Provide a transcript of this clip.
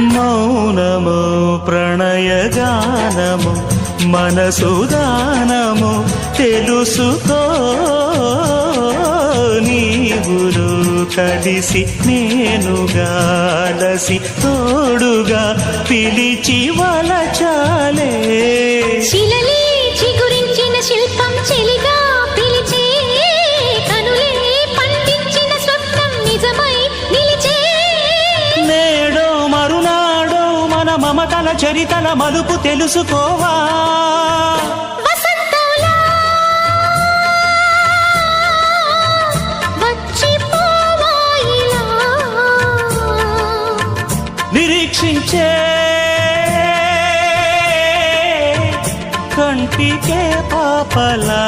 మౌనము ప్రణయగానము మనసుదానము తెలుసుకో. నీవులు కలిసి నేనుగాలసి తోడుగా పిలిచి వలచాలే మమతల చరితల మలుపు తెలుసుకోవా? నిరీక్షించే కంటికే పాపలా.